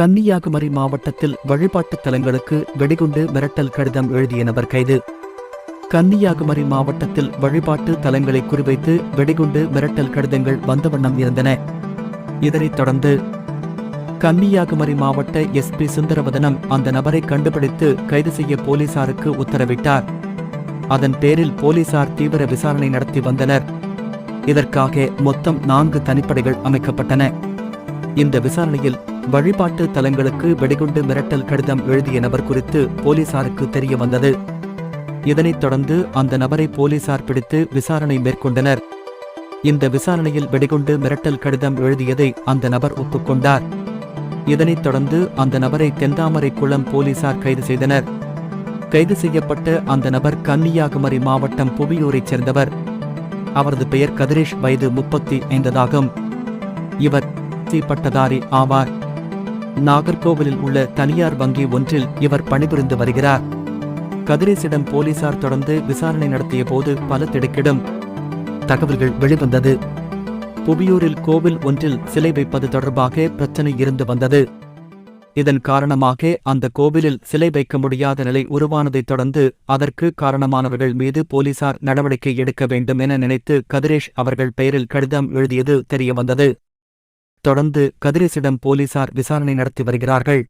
கன்னியாகுமரி மாவட்டத்தில் வழிபாட்டுத் தலங்களுக்கு வெடிகுண்டு மிரட்டல் கடிதம் எழுதிய நபர் கைது. கன்னியாகுமரி மாவட்டத்தில் வழிபாட்டு தலங்களை குறிவைத்து வெடிகுண்டு மிரட்டல் கடிதங்கள் வந்த வண்ணம் இருந்தன. இதனைத் தொடர்ந்து கன்னியாகுமரி மாவட்ட எஸ்பி சுந்தரவதனம் அந்த நபரை கண்டுபிடித்து கைது செய்ய போலீசாருக்கு உத்தரவிட்டார். அதன் பேரில் போலீசார் தீவிர விசாரணை நடத்தி வந்தனர். இதற்காக மொத்தம் நான்கு தனிப்படைகள் அமைக்கப்பட்டன. இந்த விசாரணையில் வழிபாட்டு தலங்களுக்கு வெடிகுண்டு மிரட்டல் கடிதம் எழுதிய நபர் குறித்து போலீசாருக்கு தெரிய வந்தது. இதனைத் தொடர்ந்து அந்த நபரை போலீசார் பிடித்து விசாரணை மேற்கொண்டனர். இந்த விசாரணையில் வெடிகுண்டு மிரட்டல் கடிதம் எழுதியதை அந்த நபர் ஒப்புக்கொண்டார். இதனைத் தொடர்ந்து அந்த நபரை தென்தாமரை குளம் போலீசார் கைது செய்தனர். கைது செய்யப்பட்ட அந்த நபர் கன்னியாகுமரி மாவட்டம் புவியூரைச் சேர்ந்தவர். அவரது பெயர் கதிரேஷ் வயது முப்பத்தி ஐந்ததாகும். இவர் தீப்பட்டதாரி பட்டதாரி ஆவார். நாகர்கோவிலில் உள்ள தனியார் வங்கி ஒன்றில் இவர் பணிபுரிந்து வருகிறார். கதிரேசிடம் போலீசார் தொடர்ந்து விசாரணை நடத்திய போது பல திடுக்கிடும் தகவல்கள் வெளிவந்தது. புவியூரில் கோவில் ஒன்றில் சிலை வைப்பது தொடர்பாக பிரச்சனை இருந்து வந்தது. இதன் காரணமாக அந்த கோவிலில் சிலை வைக்க முடியாத நிலை உருவானதைத் தொடர்ந்து அதற்கு காரணமானவர்கள் மீது போலீசார் நடவடிக்கை எடுக்க வேண்டும் என நினைத்து கதிரேஷ் அவர்கள் பெயரில் கடிதம் எழுதியது தெரியவந்தது. தொடர்ந்து கதிரேசிடம் போலீசார் விசாரணை நடத்தி வருகிறார்கள்.